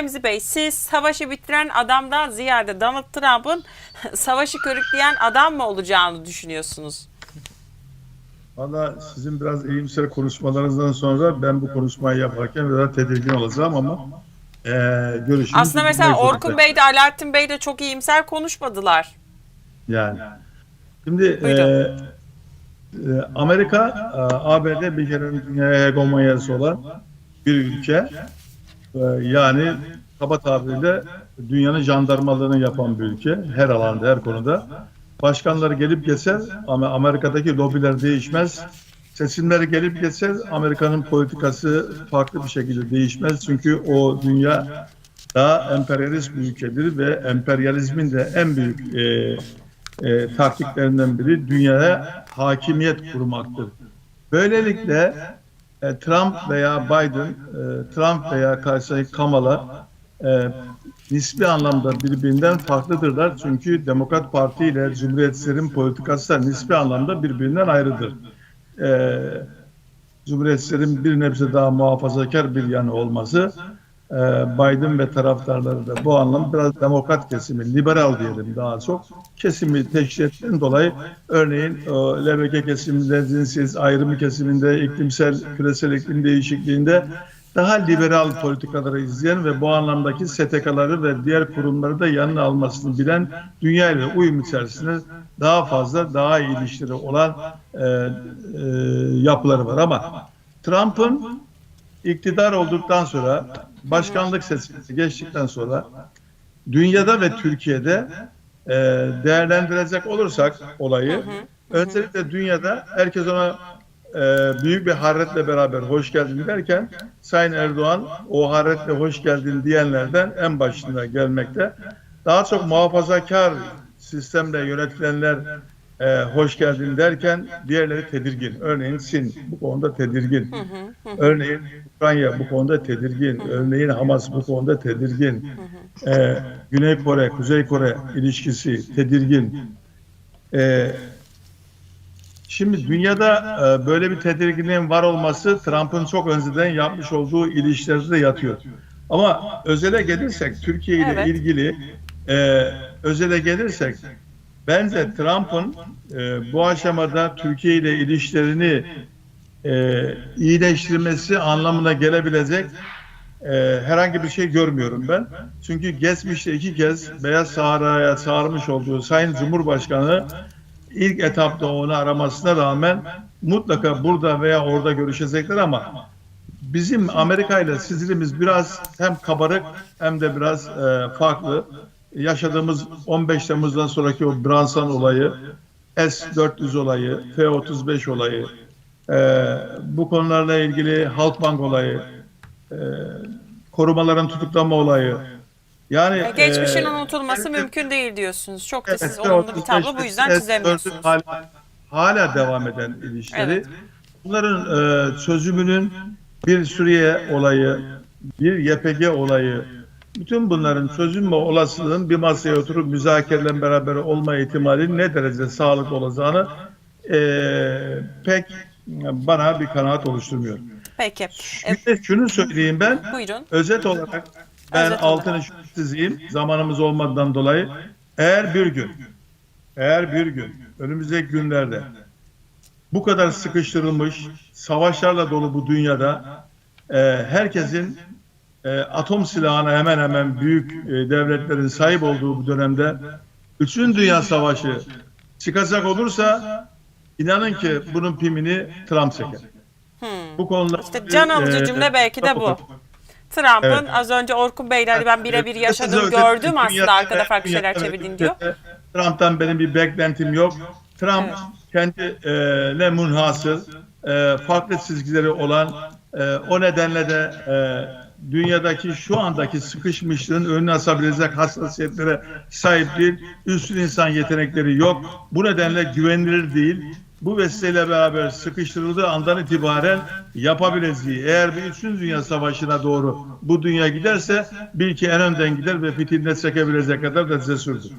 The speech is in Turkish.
Remzi Bey siz savaşı bitiren adamdan ziyade Donald Trump'ın savaşı körükleyen adam mı olacağını düşünüyorsunuz? Valla sizin biraz iyimser konuşmalarınızdan sonra ben bu konuşmayı yaparken biraz tedirgin olacağım ama e, görüşümüz... Aslında mesela Orkun. Bey de Alaaddin Bey de çok iyimser konuşmadılar. Yani. Şimdi e, Buyurun. e, Amerika, e, ABD bir kere dünyaya hegemonyası olan bir ülke. E, yani kaba tabirle dünyanın jandarmalığını yapan bir ülke. Her alanda, her konuda. Başkanları gelip geçer ama Amerika'daki lobiler değişmez. Seçimleri gelip geçer, Amerika'nın politikası farklı bir şekilde değişmez. Çünkü o dünya daha emperyalist bir ülkedir ve emperyalizmin de en büyük e, e, taktiklerinden biri dünyaya hakimiyet kurmaktır. Böylelikle e, Trump veya Biden, e, Trump veya karşısındaki Kamala e, nispi anlamda birbirinden farklıdırlar. Çünkü Demokrat Parti ile Cumhuriyetçilerin politikası da nispi anlamda birbirinden ayrıdır. E, Cumhuriyetçilerin bir nebze daha muhafazakar bir yanı olması Biden ve taraftarları da bu anlamda biraz demokrat kesimi, liberal diyelim daha çok kesimi teşkil ettiğinden dolayı örneğin o LBG kesiminde, cinsiyet ayrımı kesiminde, iklimsel, küresel iklim değişikliğinde daha liberal politikaları izleyen ve bu anlamdaki STK'ları ve diğer kurumları da yanına almasını bilen dünya ile uyum içerisinde daha fazla, daha iyi ilişkileri olan e, e, yapıları var. Ama Trump'ın iktidar olduktan sonra başkanlık seçimini geçtikten sonra dünyada ve Türkiye'de e, değerlendirecek olursak olayı öncelikle dünyada herkes ona e, büyük bir hararetle beraber hoş geldin derken Sayın Erdoğan o hararetle hoş geldin diyenlerden en başında gelmekte. Daha çok muhafazakar sistemle yönetilenler e, hoş geldin derken diğerleri tedirgin. Örneğin Çin bu konuda tedirgin. Örneğin Ukrayna bu konuda tedirgin. Örneğin Hamas bu konuda tedirgin. Ee, Güney Kore, Kuzey Kore ilişkisi tedirgin. Ee, şimdi dünyada e, böyle bir tedirginliğin var olması Trump'ın çok önceden yapmış olduğu ilişkilerde de yatıyor. Ama özele gelirsek, Türkiye ile Evet. ilgili e, özele gelirsek bence Trump'ın e, bu aşamada Türkiye ile ilişkilerini e, iyileştirmesi anlamına gelebilecek e, herhangi bir şey görmüyorum ben. Çünkü geçmişte iki kez Beyaz Sahara'ya çağırmış olduğu Sayın Cumhurbaşkanı ilk etapta onu aramasına rağmen mutlaka burada veya orada görüşecekler ama bizim Amerika ile sizlerimiz biraz hem kabarık hem de biraz e, farklı. Yaşadığımız 15 Temmuz'dan sonraki o Branson olayı, S-400 olayı, F-35 olayı, e, bu konularla ilgili Halkbank olayı, e, korumaların tutuklama olayı. Yani E, Geçmişin e, unutulması mümkün değil diyorsunuz. Çok da siz Evet, olumlu bir tablo bu yüzden S-400 çizemiyorsunuz. Hala, hala devam eden ilişkileri. Evet. Bunların e, çözümünün bir Suriye olayı, bir YPG olayı, bütün bunların çözüm ve olasılığın bir masaya oturup müzakerelerle beraber olma ihtimali ne derece sağlıklı olacağını e, pek bana bir kanaat oluşturmuyor. Peki. E, Bir de şunu söyleyeyim ben, buyurun. özet olarak ben Özet altını şu çizeyim zamanımız olmadan dolayı. Eğer bir gün, eğer bir gün önümüzdeki günlerde bu kadar sıkıştırılmış, savaşlarla dolu bu dünyada e, herkesin e, atom silahına hemen hemen büyük e, devletlerin sahip olduğu bu dönemde Üçüncü Dünya Savaşı çıkacak olursa inanın ki bunun pimini Trump çeker. Hmm. Bu konuda İşte can alıcı e, cümle belki de bu. Trump'ın Evet. az önce Orkun Bey'le hani ben birebir yaşadım gördüm aslında arkada farklı şeyler çevirdiğini diyor. Trump'tan benim bir beklentim yok. Trump Evet. kendine münhasır, e, farklı çizgileri olan, e, o nedenle de e, dünyadaki şu andaki sıkışmışlığın önüne asabilecek hassasiyetlere sahip değil. Üstün insan yetenekleri yok. Bu nedenle güvenilir değil. Bu vesileyle beraber sıkıştırıldığı andan itibaren yapabileceği eğer bir üçüncü dünya savaşına doğru bu dünya giderse bil ki en önden gider ve fitiline çekebilecek kadar da cesurdur.